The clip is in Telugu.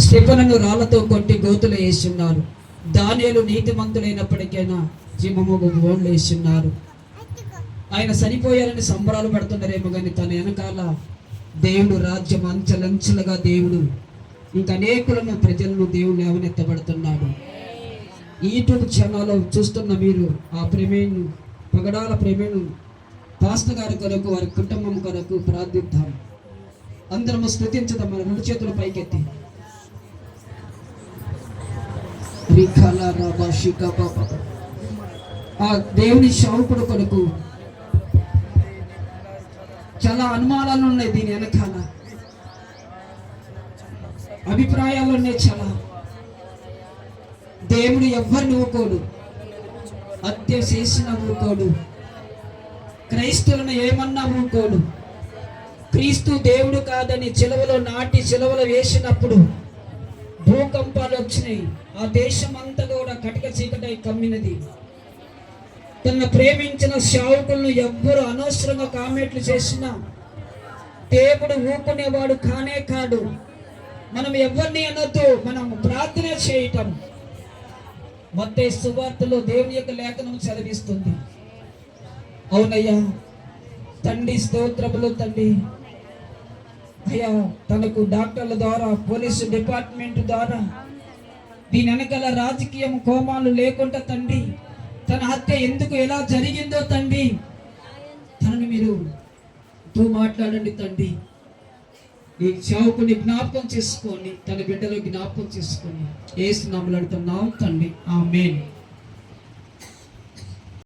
స్టెఫనను రాళ్ళతో కొట్టి గోతులు వేస్తున్నారు. దానియలు నీతిమంతులైనప్పటికైనా జీవము గోళ్ళు వేస్తున్నారు. ఆయన చనిపోయారని సంబరాలు పడుతున్నారేమో కానీ తన వెనకాల దేవుడు రాజ్యం అంచెలంచెలుగా దేవుడు. ఇంక అనేకులను ప్రజలను దేవుడు లేవనెత్తబడుతున్నాడు. ఈ యూట్యూబ్ ఛానల్లో చూస్తున్న మీరు ఆ ప్రేమేను పగడాల ప్రేమేను పాస్త గారి కొరకు వారి కుటుంబం కొరకు ప్రార్థిద్దాం. అందరము స్థుతించదాం మన రెండు చేతులు పైకెత్తి. ఆ దేవుని షౌకుడు కొరకు చాలా అనుమానాలు ఉన్నాయి దీని వెనకాల. అభిప్రాయాలు ఉన్నాయి చాలా. దేవుడు ఎవ్వరిని ఊకోడు హత్య చేసిన ఊకోడు క్రైస్తవులను ఏమన్నా ఊకోడు క్రీస్తు దేవుడు కాదని చెలవలో నాటి చిలవలో వేసినప్పుడు భూకంపాలు వచ్చినాయి. ఆ దేశం అంతా కూడా కటిక చీకటై కమ్మినది. తన ప్రేమించిన శావుకులను ఎవ్వరు అనవసరంగా కామెంట్లు చేసినా దేవుడు ఊపుకునేవాడు కానే కాడు. మనం ఎవరిని అనొద్దు మనం ప్రార్థన చేయటం. మొత్త సువార్తలో దేవుని యొక్క లేఖనం చదివిస్తుంది. అవునయ్యా తండ్రి స్తోత్రములు తండ్రి. అయ్యా తనకు డాక్టర్ల ద్వారా పోలీసు డిపార్ట్మెంట్ ద్వారా దీని వెనకాల రాజకీయం కోమాలు లేకుండా తండ్రి తన హత్య ఎందుకు ఎలా జరిగిందో తండ్రి తనని మీరు తూ మాట్లాడండి తండ్రి. ఈ సేవకుని జ్ఞాపకం చేసుకోండి తన బిడ్డలో జ్ఞాపకం చేసుకోండి. ఏసు నమ్మలాడుతున్నాం తండ్రి. ఆ మేన్